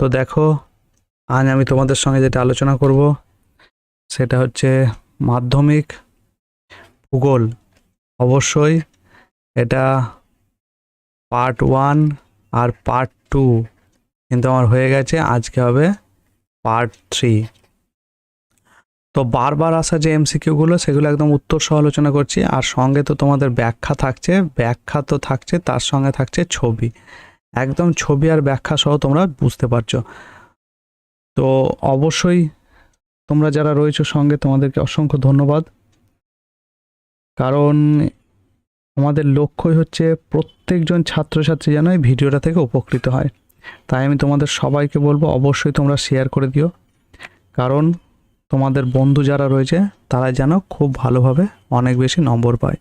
তো দেখো, আজ আমি তোমাদের সঙ্গে যেটা আলোচনা করব, সেটা হচ্ছে মাধ্যমিক ভূগোল। অবশ্যই এটা পার্ট ওয়ান আর পার্ট টু কিন্তু আমার হয়ে গেছে, আজকে হবে পার্ট থ্রি তো বারবার আসা যে এমসিকিউগুলো সেগুলো একদম উত্তর সহ আলোচনা করছি, আর সঙ্গে তো তোমাদের ব্যাখ্যা থাকছে, ব্যাখ্যা তো থাকছে, তার সঙ্গে থাকছে ছবি। একদম ছবি আর ব্যাখ্যা সহ তোমরা বুঝতে পারছ। তো অবশ্যই তোমরা যারা রয়েছো সঙ্গে তোমাদেরকে অসংখ্য ধন্যবাদ। কারণ আমাদের লক্ষ্যই হচ্ছে প্রত্যেকজন ছাত্রছাত্রী যেন এই ভিডিওটা থেকে উপকৃত হয়। তাই আমি তোমাদের সবাইকে বলব, অবশ্যই তোমরা শেয়ার করে দিও। কারণ তোমাদের বন্ধু যারা রয়েছে, তারা যেন খুব ভালোভাবে অনেক বেশি নম্বর পায়।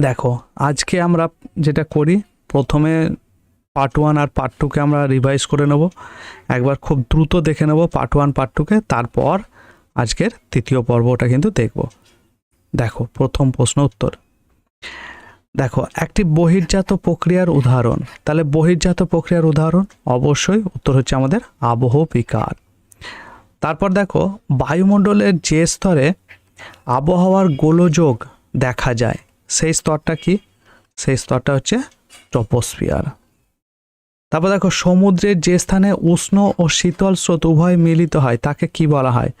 দেখো, আজকে আমরা যেটা করি, প্রথমে পার্ট ওয়ান আর পার্ট টুকে আমরা রিভাইজ করে নেব। একবার খুব দ্রুত দেখে নেব পার্ট ওয়ান পার্ট টুকে তারপর আজকের তৃতীয় পর্বটা কিন্তু দেখব। দেখো, প্রথম প্রশ্ন উত্তর। দেখো, একটি বহির্জাত প্রক্রিয়ার উদাহরণ। তাহলে বহির্জাত প্রক্রিয়ার উদাহরণ? অবশ্যই উত্তর হচ্ছে আমাদের আবহ বিকার। তারপর দেখো, বায়ুমণ্ডলের যে স্তরে আবহাওয়ার গোলযোগ দেখা যায় সেই স্তরটা কি? সেই স্তরটা হচ্ছে ট্রপোস্ফিয়ার। তারপর দেখো, সমুদ্রের যে স্থানে উষ্ণ ও শীতল স্রোত উভয় মিলিত হয়, তাকে কি বলা হয়?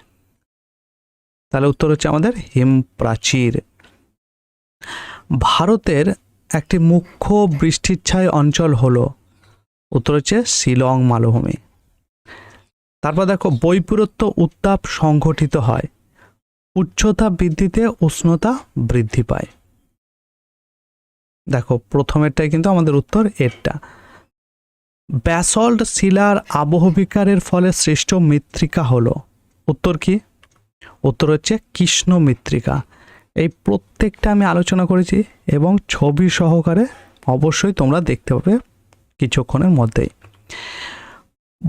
তাহলে উত্তর হচ্ছে আমাদের হিম প্রাচীর। ভারতের একটি মুখ্য বৃষ্টিচ্ছায় অঞ্চল হলো, উত্তর হচ্ছে শিলং মালভূমি। তারপর দেখো, বৈপরীত্য উত্তাপ সংঘটিত হয়, উচ্চতা বৃদ্ধিতে উষ্ণতা বৃদ্ধি পায়। দেখো, প্রথমেরটাই কিন্তু আমাদের উত্তর এরটা। ব্যাসল্ট শিলার আবহবিকারের ফলে সৃষ্ট মৃত্তিকা হলো। উত্তর কি? উত্তর হচ্ছে কৃষ্ণ মৃত্তিকা। এই প্রত্যেকটা আমি আলোচনা করেছি এবং ছবি সহকারে অবশ্যই তোমরা দেখতে পাবে কিছুক্ষণের মধ্যেই।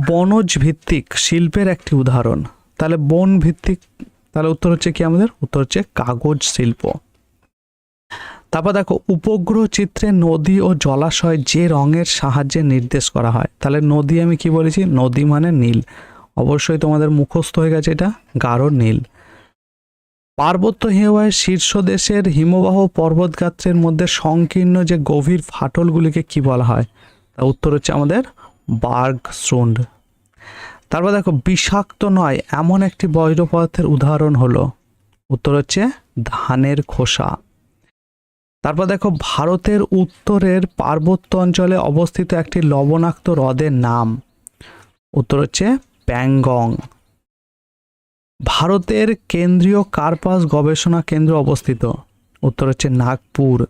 বনজ ভিত্তিক শিল্পের একটি উদাহরণ। তাহলে বন ভিত্তিক তাহলে উত্তর হচ্ছে কি আমাদের? উত্তর হচ্ছে কাগজ শিল্প। তারপর দেখো, উপগ্রহ চিত্রে নদী ও জলাশয় যে রঙের সাহায্যে নির্দেশ করা হয়। তাহলে নদী আমি কি বলেছি? নদী মানে নীল। অবশ্যই তোমাদের মুখস্থ হয়ে গেছে এটা, গাঢ় নীল। পার্বত্য হিমবাহের শীর্ষ দেশের হিমবাহ পর্বতগাত্রের মধ্যে সংকীর্ণ যে গভীর ফাটলগুলিকে কি বলা হয়? তা উত্তর হচ্ছে আমাদের বার্গ শ্রুন্ড তারপর দেখো, বিষাক্ত নয়, এমন একটি বজ্র উদাহরণ হলো। উত্তর হচ্ছে ধানের খোসা। তারপর দেখো, ভারতের উত্তরের পার্বত্য অঞ্চলে অবস্থিত একটি লবণাক্ত হ্রদের নাম। উত্তর হচ্ছে প্যাংগং। ভারতের কেন্দ্রীয় কার্পাস গবেষণা কেন্দ্র অবস্থিত। উত্তর হচ্ছে নাগপুর।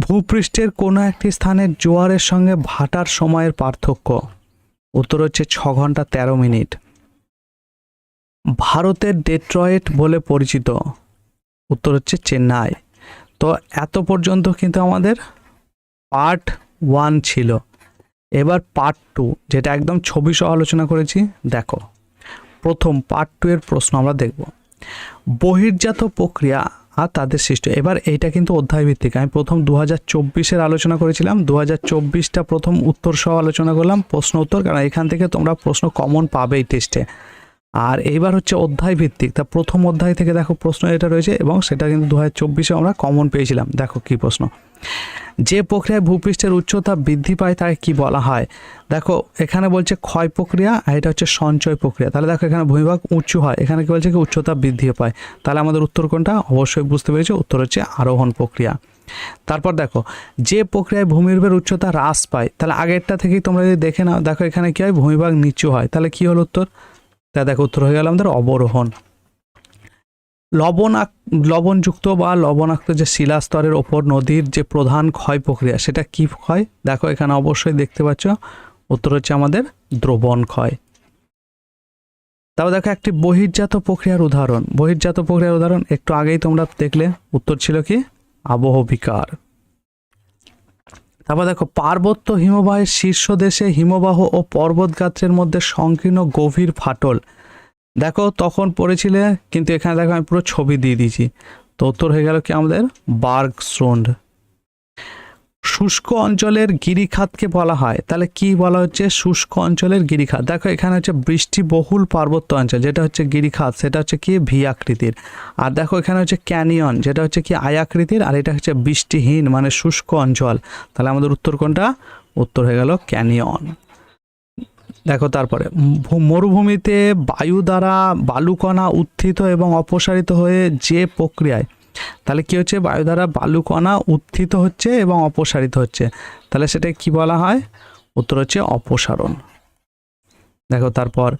ভূপৃষ্ঠের কোনো একটি স্থানের জোয়ারের সঙ্গে ভাটার সময়ের পার্থক্য। উত্তর হচ্ছে ছ ঘণ্টা তেরো মিনিট। ভারতের ডেট্রয়েট বলে পরিচিত। উত্তর হচ্ছে চেন্নাই। তো এত পর্যন্ত কিন্তু আমাদের পার্ট ওয়ান ছিল। এবার পার্ট টু যেটা একদম ছবি সহ আলোচনা করেছি, দেখো। প্রথম পার্ট টু এর প্রশ্ন আমরা দেখব। বহির্জাত প্রক্রিয়া আর তাদের সৃষ্টি। এবার এইটা কিন্তু অধ্যায় ভিত্তিক আমি প্রথম দু হাজার চব্বিশের আলোচনা করেছিলাম। দু হাজার চব্বিশটা প্রথম উত্তর সহ আলোচনা করলাম, প্রশ্ন উত্তর, কারণ এখান থেকে তোমরা প্রশ্ন কমন পাবেই টেস্টে আর এইবার হচ্ছে অধ্যায় ভিত্তিক তা প্রথম অধ্যায় থেকে দেখো প্রশ্ন এটা রয়েছে এবং সেটা কিন্তু দু হাজার চব্বিশে আমরা কমন পেয়েছিলাম। দেখো কি প্রশ্ন। যে প্রক্রিয়ায় ভূপৃষ্ঠের উচ্চতা বৃদ্ধি পায় তাকে কি বলা হয়? দেখো, এখানে বলছে ক্ষয় প্রক্রিয়া আর এটা হচ্ছে সঞ্চয় প্রক্রিয়া। তাহলে দেখো এখানে ভূমিভাগ উঁচু হয়। এখানে কি বলছে কি? উচ্চতা বৃদ্ধি পায়। তাহলে আমাদের উত্তর কোনটা? অবশ্যই বুঝতে পেরেছ। উত্তর হচ্ছে আরোহণ প্রক্রিয়া। তারপর দেখো, যে প্রক্রিয়ায় ভূমির্ভের উচ্চতা হ্রাস পায়, তাহলে আগেরটা থেকেই তোমরা যদি দেখে নাও, দেখো এখানে কি হয়? ভূমিভাগ নিচু হয়। তাহলে কি হলো উত্তর? তা দেখো উত্তর হয়ে গেল আমাদের অবরোহণ। লবণাক, লবণযুক্ত বা লবণাক্ত যে শিলাস্তরের ওপর নদীর যে প্রধান ক্ষয় প্রক্রিয়া, সেটা কি ক্ষয়? দেখো এখানে অবশ্যই দেখতে পাচ্ছ, উত্তর হচ্ছে আমাদের দ্রবণ ক্ষয়। তারপর দেখো একটি বহির্জাত প্রক্রিয়ার উদাহরণ। বহির্জাত প্রক্রিয়ার উদাহরণ, একটু আগেই তোমরা দেখলে, উত্তর ছিল কি? আবহ বিকার। তারপর দেখো, পার্বত্য হিমবাহের শীর্ষ দেশে হিমবাহ ও পর্বত পর্বতগাত্রের মধ্যে সংকীর্ণ গভীর ফাটল। দেখো, তখন পড়েছিলে, কিন্তু এখানে দেখো আমি পুরো ছবি দিয়ে দিয়েছি। তো উত্তর হয়ে গেল কি আমাদের বার্গ শ্রোন্ড শুষ্ক অঞ্চলের গিরিখাতকে বলা হয়। তাহলে কি বলা হচ্ছে? শুষ্ক অঞ্চলের গিরিখাত। দেখো, এখানে হচ্ছে বৃষ্টিবহুল পার্বত্য অঞ্চল, যেটা হচ্ছে গিরিখাত, সেটা হচ্ছে কি? ভি আকৃতির। আর দেখো, এখানে হচ্ছে ক্যানিয়ন, যেটা হচ্ছে কি? আয় আকৃতির, আর এটা হচ্ছে বৃষ্টিহীন মানে শুষ্ক অঞ্চল। তাহলে আমাদের উত্তর কোনটা? উত্তর হয়ে গেল ক্যানিয়ন। দেখো, তারপরে মরুভূমিতে বায়ু দ্বারা বালুকণা উত্থিত এবং অপসারিত হয়ে যে প্রক্রিয়ায় তাহলে কি হচ্ছে? বায়ু দ্বারা বালুকণা উত্থিত হচ্ছে এবং অপসারিত হচ্ছে। তাহলে সেটা কি বলা হয়? উত্তর হচ্ছে অপসারণ। দেখো, তারপর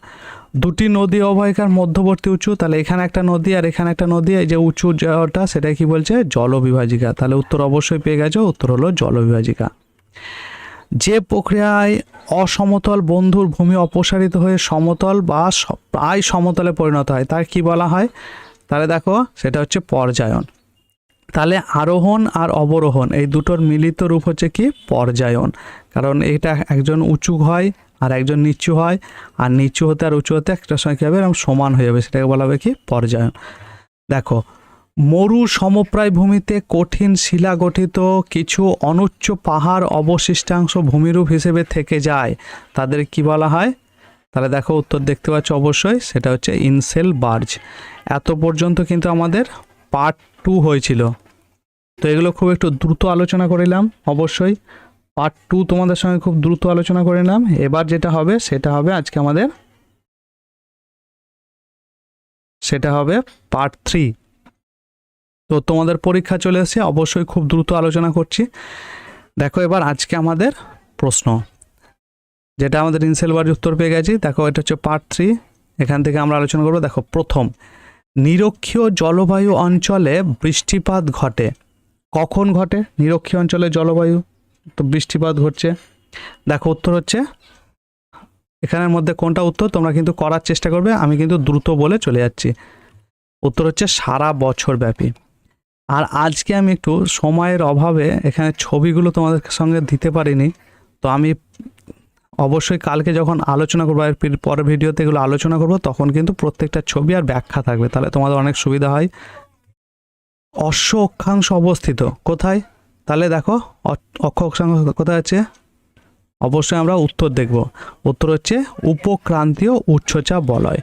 দুটি নদী অববাহিকার মধ্যবর্তী উঁচু, তাহলে এখানে একটা নদী আর এখানে একটা নদী, এই যে উঁচু যাওয়াটা সেটা কি বলছে? জলবিভাজিকা। তাহলে উত্তর অবশ্যই পেয়ে গেছো, উত্তর হলো জলবিভাজিকা। যে প্রক্রিয়ায় অসমতল বন্ধুর ভূমি অপসারিত হয়ে সমতল বা প্রায় সমতলে পরিণত হয়, তার কি বলা হয়? তাহলে দেখো, সেটা হচ্ছে পর্যায়ন। তাহলে আরোহণ আর অবরোহণ, এই দুটোর মিলিত রূপ হচ্ছে কি? পর্যায়ন। কারণ এটা একজন উঁচু হয় আর একজন নিচু হয়, আর নিচু হতে আর উঁচু হতে একটা সময় কী হবে? এরকম সমান হয়ে যাবে, সেটাকে বলা হবে কি? পর্যায়ন। দেখো, মরু সমপ্রায় ভূমিতে কঠিন শিলা গঠিত, কিছু অনুচ্চ পাহাড় অবশিষ্টাংশ ভূমিরূপ হিসেবে থেকে যায়। তাদের কি বলা হয়? তাহলে দেখো উত্তর দেখতে পাচ্ছ অবশ্যই, সেটা হচ্ছে ইনসেল বার্জ এত পর্যন্ত কিন্তু আমাদের পার্ট টু হয়েছিল। তো এগুলো খুব একটু দ্রুত আলোচনা করিলাম অবশ্যই। পার্ট টু তোমাদের সঙ্গে খুব দ্রুত আলোচনা করে নিলাম। এবার যেটা হবে, সেটা হবে আজকে আমাদের, সেটা হবে পার্ট থ্রি তো তোমাদের পরীক্ষা চলে এসেছে, অবশ্যই খুব দ্রুত আলোচনা করছি। দেখো এবার আজকে আমাদের প্রশ্ন। যেটা আমাদের ইনসেলবার উত্তর পেয়ে গেছি, দেখো এটা হচ্ছে পার্ট থ্রি এখান থেকে আমরা আলোচনা করব, দেখো প্রথম, নিরক্ষীয় জলবায়ু অঞ্চলে বৃষ্টিপাত ঘটে। কখন ঘটে? নিরক্ষীয় অঞ্চলে জলবায়ু, তো বৃষ্টিপাত ঘটছে। দেখো উত্তর হচ্ছে, এখানের মধ্যে কোনটা উত্তর? তোমরা কিন্তু করার চেষ্টা করবে, আমি কিন্তু দ্রুত বলে চলে যাচ্ছি। উত্তর হচ্ছে সারা বছর ব্যাপী। আর আজকে আমি একটু সময়ের অভাবে এখানে ছবিগুলো তোমাদের সঙ্গে দিতে পারিনি, তো আমি অবশ্যই কালকে যখন আলোচনা করব পি- পরের ভিডিওতে এগুলো আলোচনা করব, তখন কিন্তু প্রত্যেকটা ছবি আর ব্যাখ্যা থাকবে। তাহলে তোমাদের অনেক সুবিধা হয়। অশ্ব অক্ষাংশ অবস্থিত। কোথায়? তাহলে দেখো অক্ষ অক্ষাংশ কোথায় আছে? অবশ্যই আমরা উত্তর দেখব। উত্তর হচ্ছে উপক্রান্তীয় উচ্চচাপ বলয়।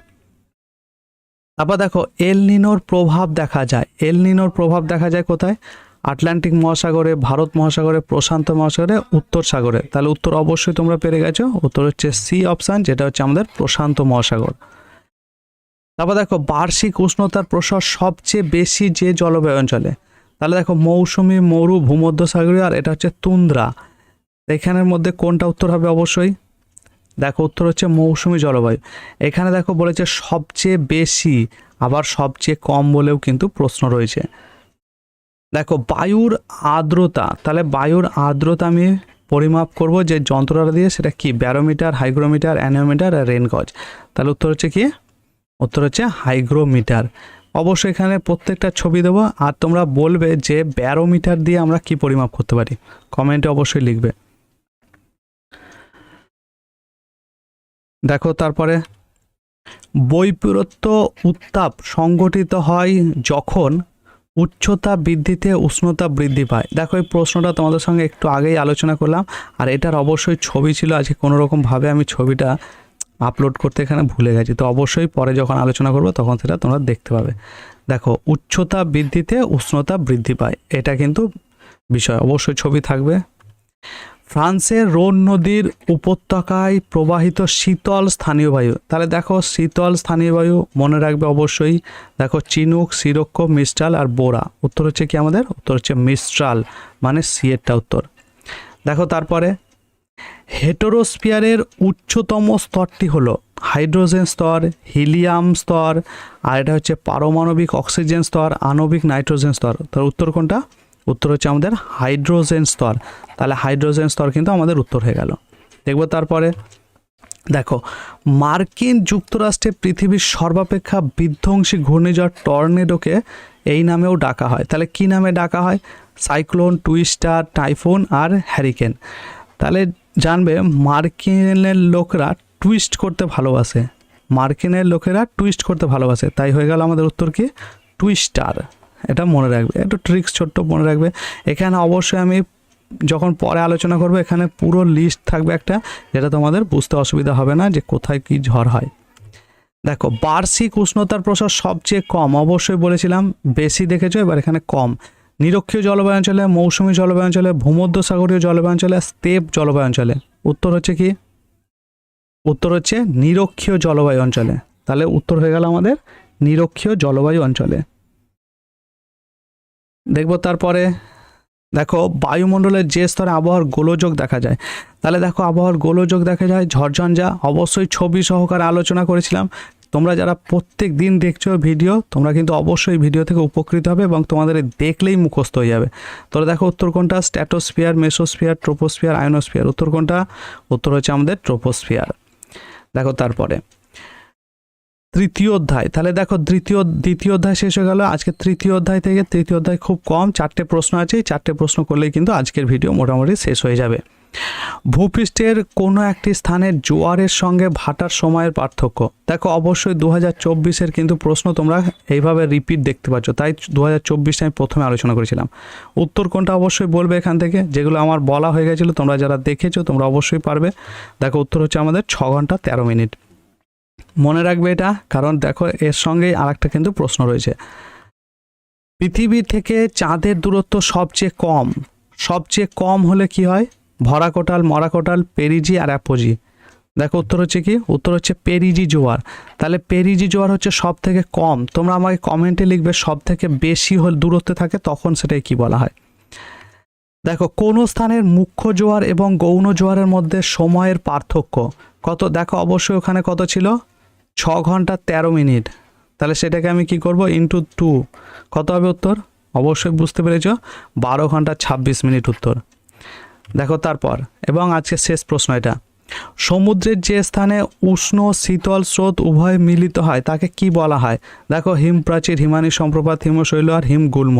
তারপর দেখো, এল নিনোর প্রভাব দেখা যায়। এল নিনোর প্রভাব দেখা যায় কোথায়? আটলান্টিক মহাসাগরে, ভারত মহাসাগরে, প্রশান্ত মহাসাগরে, উত্তর সাগরে। তাহলে উত্তর অবশ্যই তোমরা পেরে গেছো। উত্তর হচ্ছে সি অপশান, যেটা হচ্ছে আমাদের প্রশান্ত মহাসাগর। তারপর দেখো, বার্ষিক উষ্ণতার প্রসার সবচেয়ে বেশি যে জলবায়ু অঞ্চলে। তাহলে দেখো, মৌসুমি, মরু, ভূমধ্যসাগরীয়, আর এটা হচ্ছে তুন্দ্রা। এখানের মধ্যে কোনটা উত্তর হবে অবশ্যই? দেখো, উত্তর হচ্ছে মৌসুমি জলবায়ু। এখানে দেখো বলেছে সবচেয়ে বেশি, আবার সবচেয়ে কম বলেও কিন্তু প্রশ্ন রয়েছে। দেখো, বায়ুর আর্দ্রতা, তাহলে বায়ুর আর্দ্রতা আমি পরিমাপ করব যে যন্ত্রটা দিয়ে সেটা কি? ব্যারোমিটার, হাইগ্রোমিটার, অ্যানোমিটার আর রেনগজ তাহলে উত্তর হচ্ছে কি? উত্তর হচ্ছে হাইগ্রোমিটার। অবশ্যই এখানে প্রত্যেকটা ছবি দেবো, আর তোমরা বলবে যে ব্যারোমিটার দিয়ে আমরা কি পরিমাপ করতে পারি। কমেন্টে অবশ্যই লিখবে। দেখো, তারপরে, বৈপরীত্য উত্তাপ সংগঠিত হয় যখন উচ্চতা বৃদ্ধিতে উষ্ণতা বৃদ্ধি পায়। দেখো, এই প্রশ্নটা তোমাদের সঙ্গে একটু আগেই আলোচনা করলাম। আর এটার অবশ্যই ছবি ছিল, আজকে কোনো রকমভাবে আমি ছবিটা আপলোড করতে এখানে ভুলে গেছি। তো অবশ্যই পরে যখন আলোচনা করব, তখন সেটা তোমরা দেখতে পাবে। দেখো, উচ্চতা বৃদ্ধিতে উষ্ণতা বৃদ্ধি পায়। এটা কিন্তু বিষয়, অবশ্যই ছবি থাকবে। ফ্রান্সের রোন নদীর উপত্যকায় প্রবাহিত শীতল স্থানীয় বায়ু। তাহলে দেখো শীতল স্থানীয় বায়ু মনে রাখবে অবশ্যই। দেখো চিনুক সিরক্ষ মিস্ট্রাল আর বোরা। উত্তর হচ্ছে কি আমাদের? উত্তর হচ্ছে মিস্ট্রাল মানে সিয়েরটা উত্তর। দেখো তারপরে হেটোরোস্পিয়ারের উচ্চতম স্তরটি হলো হাইড্রোজেন স্তর, হিলিয়াম স্তর, আর এটা হচ্ছে পারমাণবিক অক্সিজেন স্তর, আণবিক নাইট্রোজেন স্তর। তার উত্তর কোনটা? উত্তর হচ্ছে আমাদের হাইড্রোজেন স্তর। তাহলে হাইড্রোজেন স্তর কিন্তু আমাদের উত্তর হয়ে গেল। দেখব তারপরে, দেখো, মার্কিন যুক্তরাষ্ট্রে পৃথিবীর সর্বাপেক্ষা বিধ্বংসী ঘূর্ণিঝড় টর্নেডোকে এই নামেও ডাকা হয়। তাহলে কি নামে ডাকা হয়? সাইক্লোন, টুইস্টার, টাইফুন আর হ্যারিকেন। তাহলে জানবে, মার্কিনের লোকরা টুইস্ট করতে ভালোবাসে। মার্কিনের লোকেরা টুইস্ট করতে ভালোবাসে। তাই হয়ে গেল আমাদের উত্তর কি? টুইস্টার। এটা মনে রাখবে, একটু ট্রিক্স ছোট্ট মনে রাখবে। এখানে অবশ্যই আমি যখন পরে আলোচনা করব, এখানে পুরো লিস্ট থাকবে একটা, যেটা তোমাদের বুঝতে অসুবিধা হবে না যে কোথায় কি ঝড় হয়। দেখো, বার্ষিক উষ্ণতার প্রসার সবচেয়ে কম, অবশ্যই বলেছিলাম, বেশি দেখেছ, এবার এখানে কম। নিরক্ষীয় জলবায়ু অঞ্চলে, মৌসুমী জলবায়ু অঞ্চলে, ভূমধ্যসাগরীয় জলবায়ু অঞ্চলে স্টেপ জলবায়ু অঞ্চলে। উত্তর হচ্ছে কি? উত্তর হচ্ছে নিরক্ষীয় জলবায়ু অঞ্চলে। তাহলে উত্তর হয়ে গেল আমাদের নিরক্ষীয় জলবায়ু অঞ্চলে। দেখব তারপরে, দেখো বায়ুমণ্ডলের যে স্তরে আবহাওয়ার গোলযোগ দেখা যায়, তাহলে দেখো আবহাওয়ার গোলযোগ দেখা যায়, ঝড়ঝঞ্ঝা, অবশ্যই ছবি সহকারে আলোচনা করেছিলাম। তোমরা যারা প্রত্যেক দিন দেখছ ভিডিও, তোমরা কিন্তু অবশ্যই ভিডিও থেকে উপকৃত হবে এবং তোমাদের দেখলেই মুখস্থ হয়ে যাবে। তোরা দেখো উত্তর কোনটা? Stratosphere, mesosphere, troposphere, ionosphere. উত্তর উত্তর হচ্ছে আমাদের ট্রোপোস্ফিয়ার। দেখো তারপরে তৃতীয় অধ্যায়। তাহলে দেখো দ্বিতীয় দ্বিতীয় অধ্যায় শেষ হয়ে গেল। আজকে তৃতীয় অধ্যায় থেকে তৃতীয় অধ্যায় খুব কম, চারটে প্রশ্ন আছে। এই চারটে প্রশ্ন করলেই কিন্তু আজকের ভিডিও মোটামুটি শেষ হয়ে যাবে। ভূপৃষ্ঠের কোনো একটি স্থানের জোয়ারের সঙ্গে ভাটার সময়ের পার্থক্য? দেখো অবশ্যই দু হাজার চব্বিশের কিন্তু প্রশ্ন তোমরা এইভাবে রিপিট দেখতে পাচ্ছ। তাই দু হাজার চব্বিশে আমি প্রথমে আলোচনা করেছিলাম। উত্তর কোনটা অবশ্যই বলবে এখান থেকে? যেগুলো আমার বলা হয়ে গেছিল, তোমরা যারা দেখেছ, তোমরা অবশ্যই পারবে। দেখো উত্তর হচ্ছে আমাদের ছ ঘণ্টা তেরো মিনিট। মনে রাখবে এটা, কারণ দেখো এর সঙ্গেই আরেকটা কিন্তু প্রশ্ন রয়েছে। পৃথিবী থেকে চাঁদের দূরত্ব সবচেয়ে কম সবচেয়ে কম হলে কি হয়? ভরা কোটাল, মরা কোটাল, পেরিজি আর অ্যাপোজি। দেখো উত্তর হচ্ছে কি? উত্তর হচ্ছে পেরিজি জোয়ার। তাহলে পেরিজি জোয়ার হচ্ছে সব থেকে কম। তোমরা আমাকে কমেন্টে লিখবে সব থেকে বেশি হল দূরত্বে থাকে, তখন সেটাই কি বলা হয়। দেখো, কোন স্থানের মুখ্য জোয়ার এবং গৌণ জোয়ারের মধ্যে সময়ের পার্থক্য কত? দেখো অবশ্যই ওখানে কত ছিল? ছ ঘণ্টা তেরো মিনিট। তাহলে সেটাকে আমি কি করব? ইন্টু টু কত হবে উত্তর? অবশ্যই বুঝতে পেরেছ, বারো ঘণ্টা ছাব্বিশ মিনিট উত্তর। দেখো তারপর, এবং আজকে শেষ প্রশ্ন এটা। সমুদ্রের যে স্থানে উষ্ণ শীতল স্রোত উভয় মিলিত হয়, তাকে কি বলা হয়? দেখো হিম প্রাচীর, হিমানী সম্প্রপাত, হিমশৈল আর হিমগুল্ম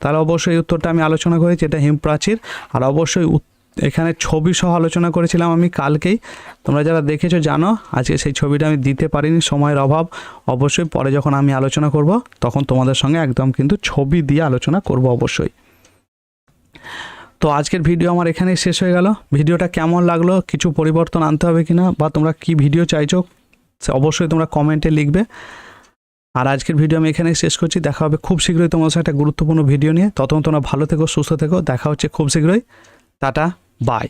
তাহলে অবশ্যই উত্তরটা আমি আলোচনা করেছি, এটা হিম প্রাচীর। আর অবশ্যই এখানে ছবি সহ আলোচনা করেছিলাম আমি কালকেই। তোমরা যারা দেখেছ জানো, আজকে সেই ছবিটা আমি দিতে পারিনি, সময়ের অভাব। অবশ্যই পরে যখন আমি আলোচনা করব, তখন তোমাদের সঙ্গে একদম কিন্তু ছবি দিয়ে আলোচনা করব অবশ্যই। তো আজকের ভিডিও আমার এখানেই শেষ হয়ে গেল। ভিডিওটা কেমন লাগল, কিছু পরিবর্তন আনতে হবে কিনা, বা তোমরা কি ভিডিও চাইছো অবশ্যই তোমরা কমেন্টে লিখবে। আর আজকের ভিডিও আমি এখানেই শেষ করছি। দেখা হবে খুব শীঘ্রই তোমাদের সাথে একটা গুরুত্বপূর্ণ ভিডিও নিয়ে। ততক্ষণ তোমরা ভালো থেকো, সুস্থ থেকো। দেখা হচ্ছে খুব শীঘ্রই। Tata bye